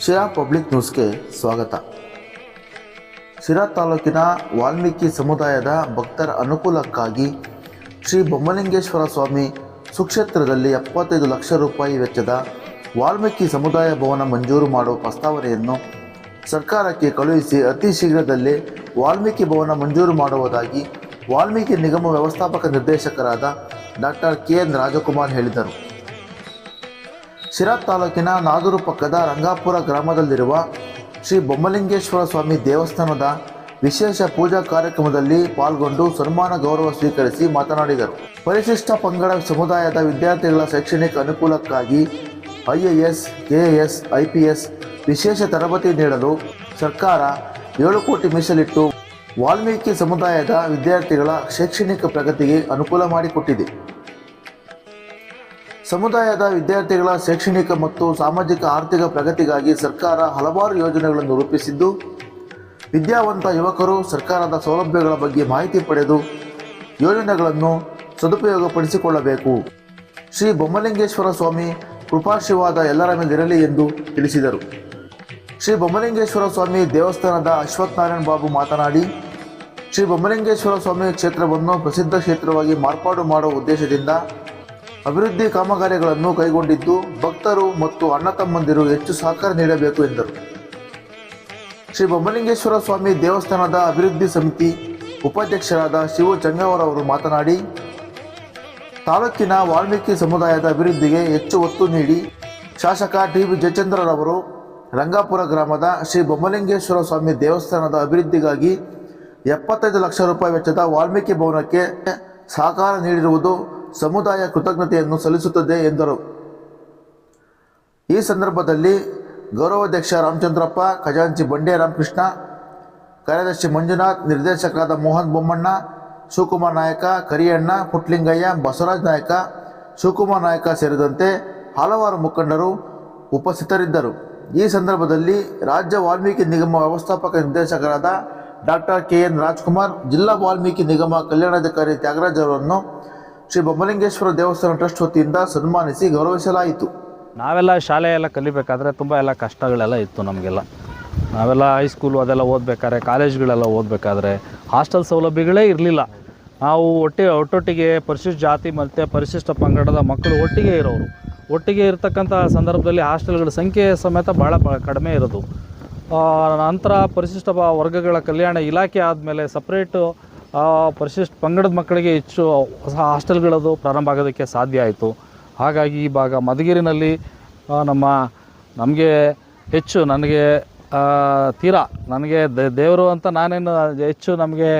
Sira public ನ್ಯೂಸ್ಗೆ ಸ್ವಾಗತ. ಶಿರಾ ತಾಲೂಕಿನ ವಾಲ್ಮೀಕಿ ಸಮುದಾಯದ ಭಕ್ತರ ಅನುಕೂಲಕ್ಕಾಗಿ ಶ್ರೀ ಬೊಮ್ಮಲಿಂಗೇಶ್ವರ ಸ್ವಾಮಿ ಸುಕ್ಷೇತ್ರದಲ್ಲಿ ಎಪ್ಪತ್ತೈದು ಲಕ್ಷ ರೂಪಾಯಿ ವೆಚ್ಚದ ವಾಲ್ಮೀಕಿ ಸಮುದಾಯ ಭವನ ಮಂಜೂರು ಮಾಡುವ ಪ್ರಸ್ತಾವನೆಯನ್ನು ಸರ್ಕಾರಕ್ಕೆ ಕಳುಹಿಸಿ ಅತಿ ಶೀಘ್ರದಲ್ಲೇ ವಾಲ್ಮೀಕಿ ಭವನ ಮಂಜೂರು ಮಾಡುವುದಾಗಿ ವಾಲ್ಮೀಕಿ ನಿಗಮ ವ್ಯವಸ್ಥಾಪಕ ನಿರ್ದೇಶಕರಾದ ಡಾಕ್ಟರ್ ಕೆ ಎನ್ ರಾಜಕುಮಾರ್ ಹೇಳಿದರು. ಶಿರಾ ತಾಲೂಕಿನ ನಾದೂರು ಪಕ್ಕದ ರಂಗಾಪುರ ಗ್ರಾಮದಲ್ಲಿರುವ ಶ್ರೀ ಬೊಮ್ಮಲಿಂಗೇಶ್ವರ ಸ್ವಾಮಿ ದೇವಸ್ಥಾನದ ವಿಶೇಷ ಪೂಜಾ ಕಾರ್ಯಕ್ರಮದಲ್ಲಿ ಪಾಲ್ಗೊಂಡು ಸನ್ಮಾನ ಗೌರವ ಸ್ವೀಕರಿಸಿ ಮಾತನಾಡಿದರು. ಪರಿಶಿಷ್ಟ ಪಂಗಡ ಸಮುದಾಯದ ವಿದ್ಯಾರ್ಥಿಗಳ ಶೈಕ್ಷಣಿಕ ಅನುಕೂಲಕ್ಕಾಗಿ ಐಎಎಸ್ ಕೆಎಎಸ್ ಐಪಿಎಸ್ ವಿಶೇಷ ತರಬೇತಿ ನೀಡಲು ಸರ್ಕಾರ ಏಳು ಕೋಟಿ ಮೀಸಲಿಟ್ಟು ವಾಲ್ಮೀಕಿ ಸಮುದಾಯದ ವಿದ್ಯಾರ್ಥಿಗಳ ಶೈಕ್ಷಣಿಕ ಪ್ರಗತಿಗೆ ಅನುಕೂಲ ಮಾಡಿಕೊಟ್ಟಿದೆ. ಸಮುದಾಯದ ವಿದ್ಯಾರ್ಥಿಗಳ ಶೈಕ್ಷಣಿಕ ಮತ್ತು ಸಾಮಾಜಿಕ ಆರ್ಥಿಕ ಪ್ರಗತಿಗಾಗಿ ಸರ್ಕಾರ ಹಲವಾರು ಯೋಜನೆಗಳನ್ನು ರೂಪಿಸಿದ್ದು, ವಿದ್ಯಾವಂತ ಯುವಕರು ಸರ್ಕಾರದ ಸೌಲಭ್ಯಗಳ ಬಗ್ಗೆ ಮಾಹಿತಿ ಪಡೆದು ಯೋಜನೆಗಳನ್ನು ಸದುಪಯೋಗಪಡಿಸಿಕೊಳ್ಳಬೇಕು. ಶ್ರೀ ಬೊಮ್ಮಲಿಂಗೇಶ್ವರ ಸ್ವಾಮಿ ಕೃಪಾಶೀರ್ವಾದ ಎಲ್ಲರ ಮೇಲಿರಲಿ ಎಂದು ತಿಳಿಸಿದರು. ಶ್ರೀ ಬೊಮ್ಮಲಿಂಗೇಶ್ವರ ಸ್ವಾಮಿ ದೇವಸ್ಥಾನದ ಅಶ್ವತ್ಥನಾರಾಯಣ ಬಾಬು ಮಾತನಾಡಿ ಶ್ರೀ ಬೊಮ್ಮಲಿಂಗೇಶ್ವರ ಸ್ವಾಮಿ ಕ್ಷೇತ್ರವನ್ನು ಪ್ರಸಿದ್ಧ ಕ್ಷೇತ್ರವಾಗಿ ಮಾರ್ಪಾಡು ಮಾಡುವ ಉದ್ದೇಶದಿಂದ ಅಭಿವೃದ್ಧಿ ಕಾಮಗಾರಿಗಳನ್ನು ಕೈಗೊಂಡಿದ್ದು ಭಕ್ತರು ಮತ್ತು ಅಣ್ಣ ತಮ್ಮಂದಿರು ಹೆಚ್ಚು ಸಹಕಾರ ನೀಡಬೇಕು ಎಂದರು. ಶ್ರೀ ಬೊಮ್ಮಲಿಂಗೇಶ್ವರ ಸ್ವಾಮಿ ದೇವಸ್ಥಾನದ ಅಭಿವೃದ್ಧಿ ಸಮಿತಿ ಉಪಾಧ್ಯಕ್ಷರಾದ ಶಿವು ಚಂಗವರವರು ಮಾತನಾಡಿ, ತಾಲೂಕಿನ ವಾಲ್ಮೀಕಿ ಸಮುದಾಯದ ಅಭಿವೃದ್ಧಿಗೆ ಹೆಚ್ಚು ಒತ್ತು ನೀಡಿ ಶಾಸಕ ಟಿ ಬಿ ಜಯಚಂದ್ರರವರು ರಂಗಾಪುರ ಗ್ರಾಮದ ಶ್ರೀ ಬೊಮ್ಮಲಿಂಗೇಶ್ವರ ಸ್ವಾಮಿ ದೇವಸ್ಥಾನದ ಅಭಿವೃದ್ಧಿಗಾಗಿ ಎಪ್ಪತ್ತೈದು ಲಕ್ಷ ರೂಪಾಯಿ ವೆಚ್ಚದ ವಾಲ್ಮೀಕಿ ಭವನಕ್ಕೆ ಸಹಕಾರ ನೀಡಿರುವುದು ಸಮುದಾಯ ಕೃತಜ್ಞತೆಯನ್ನು ಸಲ್ಲಿಸುತ್ತದೆ ಎಂದರು. ಈ ಸಂದರ್ಭದಲ್ಲಿ ಗೌರವಾಧ್ಯಕ್ಷ ರಾಮಚಂದ್ರಪ್ಪ, ಖಜಾಂಚಿ ಬಂಡೆ ರಾಮಕೃಷ್ಣ, ಕಾರ್ಯದರ್ಶಿ ಮಂಜುನಾಥ್, ನಿರ್ದೇಶಕರಾದ ಮೋಹನ್ ಬೊಮ್ಮಣ್ಣ, ಶಿವಕುಮಾರ್ ನಾಯಕ, ಕರಿಯಣ್ಣ, ಪುಟ್ಲಿಂಗಯ್ಯ, ಬಸವರಾಜ್ ನಾಯಕ, ಶಿವಕುಮಾರ್ ನಾಯಕ ಸೇರಿದಂತೆ ಹಲವಾರು ಮುಖಂಡರು ಉಪಸ್ಥಿತರಿದ್ದರು. ಈ ಸಂದರ್ಭದಲ್ಲಿ ರಾಜ್ಯ ವಾಲ್ಮೀಕಿ ನಿಗಮ ವ್ಯವಸ್ಥಾಪಕ ನಿರ್ದೇಶಕರಾದ ಡಾಕ್ಟರ್ ಕೆ ಎನ್ ರಾಜ್ಕುಮಾರ್, ಜಿಲ್ಲಾ ವಾಲ್ಮೀಕಿ ನಿಗಮ ಕಲ್ಯಾಣಾಧಿಕಾರಿ ತ್ಯಾಗರಾಜ್ ಅವರನ್ನು ಶ್ರೀ ಬೊಮ್ಮಲಿಂಗೇಶ್ವರ ದೇವಸ್ಥಾನ ಟ್ರಸ್ಟ್ ವತಿಯಿಂದ ಸನ್ಮಾನಿಸಿ ಗೌರವಿಸಲಾಯಿತು. ನಾವೆಲ್ಲ ಶಾಲೆ ಎಲ್ಲ ಕಲಿಬೇಕಾದ್ರೆ ತುಂಬ ಎಲ್ಲ ಕಷ್ಟಗಳೆಲ್ಲ ಇತ್ತು ನಮಗೆಲ್ಲ. ನಾವೆಲ್ಲ ಹೈಸ್ಕೂಲು ಅದೆಲ್ಲ ಓದಬೇಕಾದ್ರೆ, ಕಾಲೇಜ್ಗಳೆಲ್ಲ ಓದಬೇಕಾದ್ರೆ ಹಾಸ್ಟೆಲ್ ಸೌಲಭ್ಯಗಳೇ ಇರಲಿಲ್ಲ. ನಾವು ಒಟ್ಟಿ, ಒಟ್ಟೊಟ್ಟಿಗೆ ಪರಿಶಿಷ್ಟ ಜಾತಿ ಮತ್ತು ಪರಿಶಿಷ್ಟ ಪಂಗಡದ ಮಕ್ಕಳು ಒಟ್ಟಿಗೆ ಇರೋರು. ಒಟ್ಟಿಗೆ ಇರತಕ್ಕಂಥ ಸಂದರ್ಭದಲ್ಲಿ ಹಾಸ್ಟೆಲ್ಗಳ ಸಂಖ್ಯೆ ಸಮೇತ ಭಾಳ ಕಡಿಮೆ ಇರೋದು. ನಂತರ ಪರಿಶಿಷ್ಟ ವರ್ಗಗಳ ಕಲ್ಯಾಣ ಇಲಾಖೆ ಆದಮೇಲೆ ಸಪ್ರೇಟು ಪರಿಶಿಷ್ಟ ಪಂಗಡದ ಮಕ್ಕಳಿಗೆ ಹೆಚ್ಚು ಹೊಸ ಹಾಸ್ಟೆಲ್ಗಳದು ಪ್ರಾರಂಭ ಆಗೋದಕ್ಕೆ ಸಾಧ್ಯ ಆಯಿತು. ಹಾಗಾಗಿ ಈ ಭಾಗ ಮಧುಗಿರಿನಲ್ಲಿ ನಮ್ಮ, ನಮಗೆ ಹೆಚ್ಚು ನನಗೆ ತೀರಾ ನನಗೆ ದೇವರು ಅಂತ ನಾನೇನು ಹೆಚ್ಚು ನಮಗೆ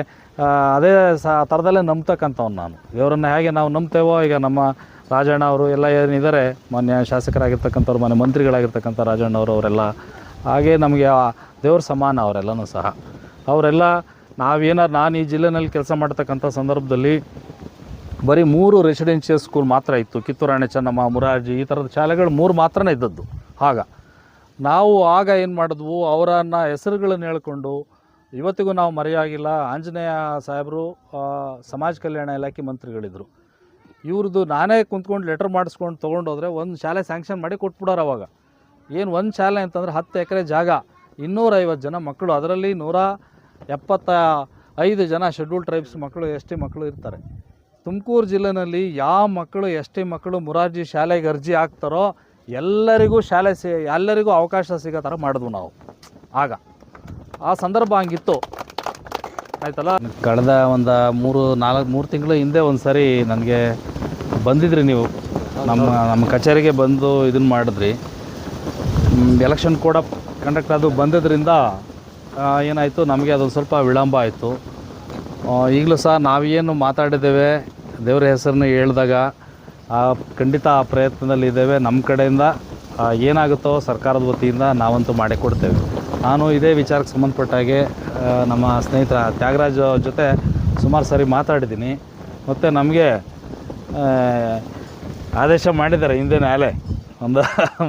ಅದೇ ಸ ಥರದಲ್ಲೇ ನಂಬ್ತಕ್ಕಂಥವ್ನು ನಾನು. ದೇವರನ್ನ ಹೇಗೆ ನಾವು ನಂಬ್ತೇವೋ, ಈಗ ನಮ್ಮ ರಾಜಣ್ಣ ಅವರು ಎಲ್ಲ ಏನಿದ್ದಾರೆ, ಮಾನ್ಯ ಶಾಸಕರಾಗಿರ್ತಕ್ಕಂಥವ್ರು, ಮಾನ್ಯ ಮಂತ್ರಿಗಳಾಗಿರ್ತಕ್ಕಂಥ ರಾಜಣ್ಣ ಅವರು, ಅವರೆಲ್ಲ ಹಾಗೆ ನಮಗೆ ದೇವ್ರ ಸಮಾನ ಅವರೆಲ್ಲನೂ ಸಹ. ಅವರೆಲ್ಲ ನಾವೇನಾರು ನಾನು ಈ ಜಿಲ್ಲೆನಲ್ಲಿ ಕೆಲಸ ಮಾಡ್ತಕ್ಕಂಥ ಸಂದರ್ಭದಲ್ಲಿ ಬರೀ ಮೂರು ರೆಸಿಡೆನ್ಷಿಯಲ್ ಸ್ಕೂಲ್ ಮಾತ್ರ ಇತ್ತು. ಕಿತ್ತೂರಾಣಿ ಚೆನ್ನಮ್ಮ, ಮುರಾರ್ಜಿ ಈ ಥರದ ಶಾಲೆಗಳು ಮೂರು ಮಾತ್ರನೇ ಇದ್ದದ್ದು. ಆಗ ನಾವು ಆಗ ಏನು ಮಾಡಿದ್ವು? ಅವರನ್ನು ಹೆಸರುಗಳನ್ನು ಹೇಳ್ಕೊಂಡು ಇವತ್ತಿಗೂ ನಾವು ಮರೆಯಾಗಿಲ್ಲ. ಆಂಜನೇಯ ಸಾಹೇಬರು ಸಮಾಜ ಕಲ್ಯಾಣ ಇಲಾಖೆ ಮಂತ್ರಿಗಳಿದ್ದರು ಇವ್ರದ್ದು ನಾನೇ ಕುಂತ್ಕೊಂಡು ಲೆಟರ್ ಮಾಡಿಸ್ಕೊಂಡು ತೊಗೊಂಡೋದ್ರೆ ಒಂದು ಶಾಲೆ ಸ್ಯಾಂಕ್ಷನ್ ಮಾಡಿ ಕೊಟ್ಬಿಡೋರು ಅವಾಗ. ಏನು ಒಂದು ಶಾಲೆ ಅಂತಂದ್ರೆ ಹತ್ತು ಎಕರೆ ಜಾಗ, ಇನ್ನೂರೈವತ್ತು ಜನ ಮಕ್ಕಳು. ಅದರಲ್ಲಿ ನೂರ ಎಪ್ಪತ್ತ ಐದು ಜನ ಶೆಡ್ಯೂಲ್ ಟ್ರೈಬ್ಸ್ ಮಕ್ಕಳು, ಎಸ್ ಟಿ ಮಕ್ಕಳು ಇರ್ತಾರೆ. ತುಮಕೂರು ಜಿಲ್ಲೆನಲ್ಲಿ ಯಾವ ಮಕ್ಕಳು, ಎಸ್ ಟಿ ಮಕ್ಕಳು ಮುರಾರ್ಜಿ ಶಾಲೆಗೆ ಅರ್ಜಿ ಹಾಕ್ತಾರೋ ಎಲ್ಲರಿಗೂ ಶಾಲೆ ಸಿ, ಎಲ್ಲರಿಗೂ ಅವಕಾಶ ಸಿಗೋ ಥರ ಮಾಡಿದ್ವು ನಾವು. ಆಗ ಆ ಸಂದರ್ಭ ಹಂಗಿತ್ತು. ಆಯ್ತಲ್ಲ? ಕಳೆದ ಒಂದು ಮೂರು, ನಾಲ್ಕು, ಮೂರು ತಿಂಗಳು ಹಿಂದೆ ಒಂದು ಸರಿ ನನಗೆ ಬಂದಿದ್ರಿ ನೀವು. ನಮ್ಮ ನಮ್ಮ ಕಚೇರಿಗೆ ಬಂದು ಇದನ್ನು ಮಾಡಿದ್ರಿ. ಎಲೆಕ್ಷನ್ ಕೂಡ ಕಂಡಕ್ಟ್ ಅದು ಬಂದಿದ್ದರಿಂದ ಏನಾಯಿತು, ನಮಗೆ ಅದೊಂದು ಸ್ವಲ್ಪ ವಿಳಂಬ ಆಯಿತು. ಈಗಲೂ ಸಹ ನಾವೇನು ಮಾತಾಡಿದ್ದೇವೆ, ದೇವರ ಹೆಸರನ್ನ ಹೇಳಿದಾಗ ಖಂಡಿತ ಆ ಪ್ರಯತ್ನದಲ್ಲಿ ಇದ್ದೇವೆ. ನಮ್ಮ ಕಡೆಯಿಂದ ಏನಾಗುತ್ತೋ ಸರ್ಕಾರದ ವತಿಯಿಂದ ನಾವಂತೂ ಮಾಡಿಕೊಡ್ತೇವೆ. ನಾನು ಇದೇ ವಿಚಾರಕ್ಕೆ ಸಂಬಂಧಪಟ್ಟಾಗೆ ನಮ್ಮ ಸ್ನೇಹಿತ ತ್ಯಾಗರಾಜ್ ಜೊತೆ ಸುಮಾರು ಸರಿ ಮಾತಾಡಿದ್ದೀನಿ. ಮತ್ತು ನಮಗೆ ಆದೇಶ ಮಾಡಿದ್ದಾರೆ ಹಿಂದೆ ಅಲೆ ಒಂದು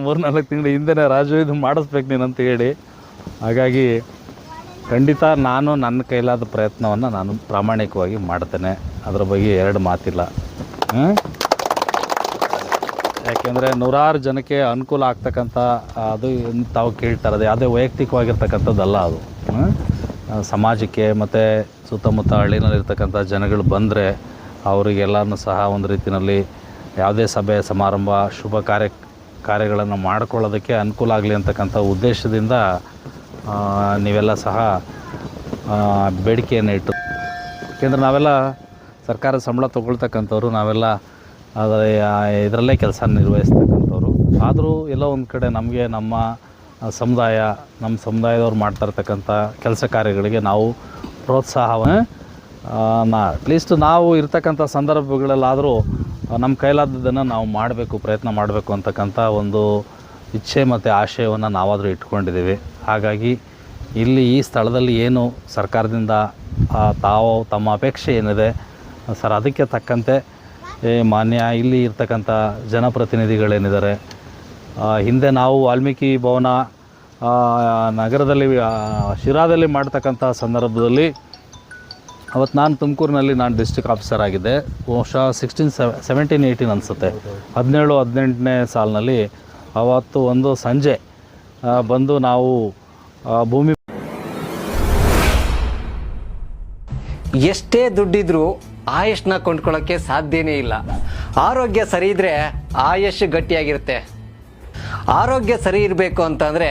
ಮೂರು ನಾಲ್ಕು ತಿಂಗಳು ಹಿಂದೆನೇ ರಾಜು ಇದು ಮಾಡಿಸ್ಬೇಕು ನೀನು ಅಂತ ಹೇಳಿ. ಹಾಗಾಗಿ ಖಂಡಿತ ನಾನು ನನ್ನ ಕೈಲಾದ ಪ್ರಯತ್ನವನ್ನು ನಾನು ಪ್ರಾಮಾಣಿಕವಾಗಿ ಮಾಡ್ತೇನೆ. ಅದರ ಬಗ್ಗೆ ಎರಡು ಮಾತಿಲ್ಲ? ಯಾಕೆಂದರೆ ನೂರಾರು ಜನಕ್ಕೆ ಅನುಕೂಲ ಆಗ್ತಕ್ಕಂಥ ಅದು ತಾವು ಅದು ಯಾವುದೇ ವೈಯಕ್ತಿಕವಾಗಿರ್ತಕ್ಕಂಥದ್ದಲ್ಲ ಅದು. ಸಮಾಜಕ್ಕೆ ಮತ್ತು ಸುತ್ತಮುತ್ತ ಹಳ್ಳಿನಲ್ಲಿರ್ತಕ್ಕಂಥ ಜನಗಳು ಬಂದರೆ ಅವರಿಗೆಲ್ಲನೂ ಸಹ ಒಂದು ರೀತಿಯಲ್ಲಿ ಯಾವುದೇ ಸಭೆ ಸಮಾರಂಭ, ಶುಭ ಕಾರ್ಯ ಕಾರ್ಯಗಳನ್ನು ಮಾಡಿಕೊಳ್ಳೋದಕ್ಕೆ ಅನುಕೂಲ ಆಗಲಿ ಅಂತಕ್ಕಂಥ ಉದ್ದೇಶದಿಂದ ನೀವೆಲ್ಲ ಸಹ ಬೇಡಿಕೆಯನ್ನು ಇಟ್ಟು. ಏಕೆಂದರೆ ನಾವೆಲ್ಲ ಸರ್ಕಾರ ಸಂಬಳ ತೊಗೊಳ್ತಕ್ಕಂಥವ್ರು, ನಾವೆಲ್ಲ ಇದರಲ್ಲೇ ಕೆಲಸ ನಿರ್ವಹಿಸ್ತಕ್ಕಂಥವ್ರು. ಆದರೂ ಎಲ್ಲೋ ಒಂದು ಕಡೆ ನಮಗೆ ನಮ್ಮ ಸಮುದಾಯ ನಮ್ಮ ಸಮುದಾಯದವ್ರು ಮಾಡ್ತಾ ಇರ್ತಕ್ಕಂಥ ಕೆಲಸ ಕಾರ್ಯಗಳಿಗೆ ನಾವು ಪ್ರೋತ್ಸಾಹವನ್ನು ನಾ, ಅಟ್ಲೀಸ್ಟ್ ನಾವು ಇರ್ತಕ್ಕಂಥ ಸಂದರ್ಭಗಳಲ್ಲಾದರೂ ನಮ್ಮ ಕೈಲಾದದ್ದನ್ನು ನಾವು ಮಾಡಬೇಕು, ಪ್ರಯತ್ನ ಮಾಡಬೇಕು ಅಂತಕ್ಕಂಥ ಒಂದು ಇಚ್ಛೆ ಮತ್ತು ಆಶಯವನ್ನು ನಾವಾದರೂ ಇಟ್ಕೊಂಡಿದ್ದೀವಿ. ಹಾಗಾಗಿ ಇಲ್ಲಿ ಈ ಸ್ಥಳದಲ್ಲಿ ಏನು ಸರ್ಕಾರದಿಂದ ತಾವು ತಮ್ಮ ಅಪೇಕ್ಷೆ ಏನಿದೆ, ಸರ್ ಅದಕ್ಕೆ ತಕ್ಕಂತೆ ಮಾನ್ಯ, ಇಲ್ಲಿ ಇರ್ತಕ್ಕಂಥ ಜನಪ್ರತಿನಿಧಿಗಳೇನಿದ್ದಾರೆ ಹಿಂದೆ ನಾವು ವಾಲ್ಮೀಕಿ ಭವನ ನಗರದಲ್ಲಿ ಶಿರಾದಲ್ಲಿ ಮಾಡ್ತಕ್ಕಂಥ ಸಂದರ್ಭದಲ್ಲಿ ಅವತ್ತು ನಾನು ತುಮಕೂರಿನಲ್ಲಿ ನಾನು ಡಿಸ್ಟ್ರಿಕ್ಟ್ ಆಫೀಸರ್ ಆಗಿದ್ದೆ. ಬಹುಶಃ ಸಿಕ್ಸ್ಟೀನ್ ಸೆವೆಂಟೀನ್ ಏಯ್ಟೀನ್ ಅನಿಸುತ್ತೆ. ಹದಿನೇಳು, ಹದಿನೆಂಟನೇ ಸಾಲಿನಲ್ಲಿ ಅವತ್ತು ಒಂದು ಸಂಜೆ ಬಂದು ನಾವು ಭೂಮಿ ಎಷ್ಟೇ ದುಡ್ಡಿದ್ರೂ ಆಯುಷ್ನ ಕೊಂಡ್ಕೊಳ್ಳೋಕ್ಕೆ ಸಾಧ್ಯನೇ ಇಲ್ಲ. ಆರೋಗ್ಯ ಸರಿ ಇದ್ರೆ ಆಯುಷ್ ಗಟ್ಟಿಯಾಗಿರುತ್ತೆ. ಆರೋಗ್ಯ ಸರಿ ಇರಬೇಕು ಅಂತಂದ್ರೆ